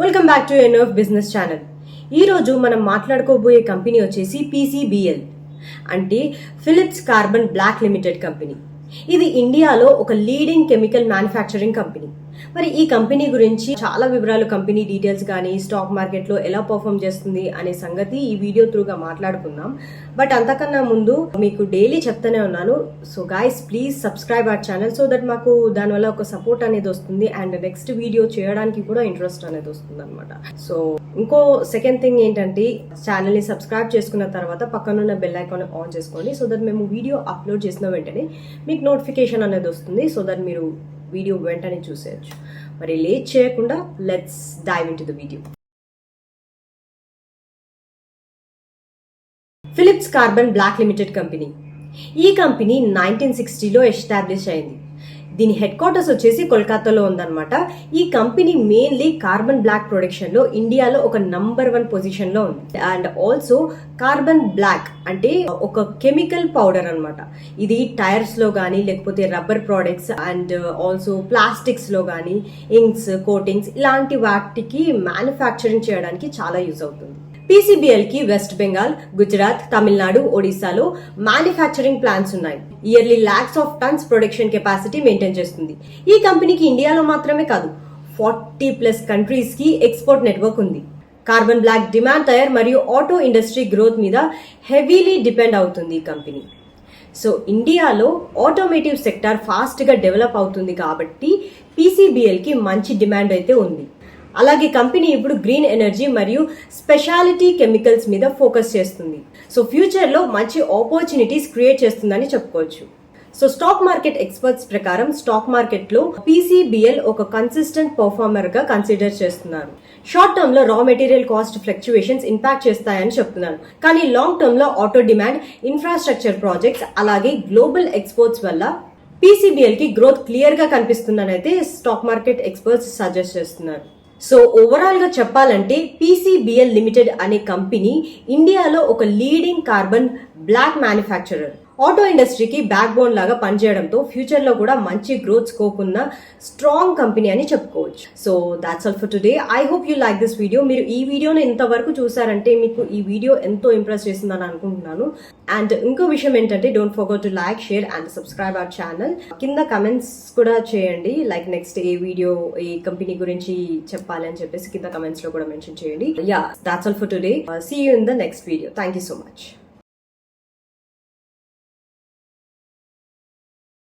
Welcome back to N of business channel ఈరోజు మనం మాట్లాడుకోబోయే కంపెనీ వచ్చేసి పీసీబీఎల్ అంటే Phillips Carbon Black Limited company. ఇది ఇండియాలో ఒక లీడింగ్ కెమికల్ మ్యానుఫ్యాక్చరింగ్ కంపెనీ. మరి ఈ కంపెనీ గురించి చాలా వివరాలు కంపెనీ డీటెయిల్స్ కానీ స్టాక్ మార్కెట్లో ఎలా పర్ఫామ్ చేస్తుంది అనే సంగతి ఈ వీడియో త్రూగా మాట్లాడుకుందాం. బట్ అంతకన్నా ముందు మీకు డైలీ చెప్తానే ఉన్నాను. So guys please subscribe our channel so that మాకు దానివల్ల ఒక సపోర్ట్ అనేది వస్తుంది అండ్ నెక్స్ట్ వీడియో చేయడానికి కూడా ఇంట్రెస్ట్ అనేది వస్తుంది అనమాట సో ఇంకో సెకండ్ థింగ్ ఏంటంటే ఛానల్ని సబ్స్క్రైబ్ చేసుకున్న తర్వాత పక్కనున్న బెల్ ఐకాన్ ఆన్ చేసుకోండి సో దట్ మేము వీడియో అప్లోడ్ చేసిన వెంటనే మీకు నోటిఫికేషన్ అనేది వస్తుంది సో దట్ మీరు వీడియో వెంటనే చూసేయచ్చు. మరి లేట్ చేయకుండా let's dive into the video Phillips Carbon Black Limited company ఈ కంపెనీ నైన్టీన్ సిక్స్టీలో ఎస్టాబ్లిష్ అయింది. దీని హెడ్ క్వార్టర్స్ వచ్చేసి కోల్కతాలో ఉందన్నమాట. ఈ కంపెనీ మెయిన్లీ కార్బన్ బ్లాక్ ప్రొడక్షన్లో ఇండియాలో ఒక నంబర్ వన్ పొజిషన్లో ఉంది. అండ్ ఆల్సో కార్బన్ బ్లాక్ అంటే ఒక కెమికల్ పౌడర్ అన్నమాట. ఇది టైర్స్లో కానీ లేకపోతే రబ్బర్ ప్రోడక్ట్స్ అండ్ ఆల్సో ప్లాస్టిక్స్లో కానీ ఇంక్స్ కోటింగ్స్ ఇలాంటి వాటికి మ్యానుఫ్యాక్చరింగ్ చేయడానికి చాలా యూజ్ అవుతుంది. పీసీబీఎల్కి వెస్ట్ బెంగాల్ గుజరాత్ తమిళనాడు ఒడిశాలో మ్యానుఫ్యాక్చరింగ్ ప్లాంట్స్ ఉన్నాయి. Yearly lakhs of tons production capacity maintain చేస్తుంది. ఈ కంపెనీకి ఇండియాలో మాత్రమే కాదు ఫార్టీ ప్లస్ కంట్రీస్కి ఎక్స్పోర్ట్ నెట్వర్క్ ఉంది. కార్బన్ బ్లాక్ డిమాండ్ టైర్ మరియు ఆటో ఇండస్ట్రీ గ్రోత్ మీద హెవీలీ డిపెండ్ అవుతుంది ఈ కంపెనీ. సో ఇండియాలో ఆటోమేటివ్ సెక్టార్ ఫాస్ట్గా డెవలప్ అవుతుంది కాబట్టి పీసీబీఎల్కి మంచి డిమాండ్ అయితే ఉంది. అలాగే కంపెనీ ఇప్పుడు గ్రీన్ ఎనర్జీ మరియు స్పెషాలిటీ కెమికల్స్ మీద ఫోకస్ చేస్తుంది. సో ఫ్యూచర్లో మంచి ఆపర్చునిటీస్ క్రియేట్ చేస్తుందని చెప్పుకోవచ్చు. సో స్టాక్ మార్కెట్ ఎక్స్పర్ట్స్ ప్రకారం స్టాక్ మార్కెట్లో పీసీబీఎల్ ఒక కన్సిస్టెంట్ పర్ఫార్మర్గా కన్సిడర్ చేస్తున్నారు. షార్ట్ టర్మ్లో raw material cost fluctuations impact చేస్తాయని చెప్తున్నారు. కానీ లాంగ్ టర్మ్లో ఆటో డిమాండ్ ఇన్ఫ్రాస్ట్రక్చర్ ప్రాజెక్ట్స్ అలాగే గ్లోబల్ ఎక్స్పోర్ట్స్ వల్ల పీసీబీఎల్కి గ్రోత్ క్లియర్గా కనిపిస్తుందని అయితే స్టాక్ మార్కెట్ ఎక్స్పర్ట్స్ సజెస్ట్ చేస్తున్నారు. సో ఓవరాల్గా చెప్పాలంటే పీసీబీఎల్ లిమిటెడ్ అనే కంపెనీ ఇండియాలో ఒక leading carbon black manufacturer auto ఇండస్ట్రీకి బ్యాక్ బోన్ లాగా పనిచేయడంతో ఫ్యూచర్లో కూడా మంచి గ్రోత్ స్కోప్ ఉన్న స్ట్రాంగ్ కంపెనీ అని చెప్పుకోవచ్చు. So that's all for today I hope you like this video మీరు ఈ వీడియోని ఇంతవరకు చూసారంటే మీకు ఈ వీడియో ఎంతో ఇంప్రెస్ చేసిందని అనుకుంటున్నాను. అండ్ ఇంకో విషయం ఏంటంటే don't forgot to like share and subscribe our channel కింద కమెంట్స్ కూడా చేయండి. లైక్ నెక్స్ట్ ఏ వీడియో ఏ కంపెనీ గురించి చెప్పాలి అని చెప్పేసి కింద కమెంట్స్లో కూడా మెన్షన్ చేయండి. Yeah that's all for today see you in the next video thank you so much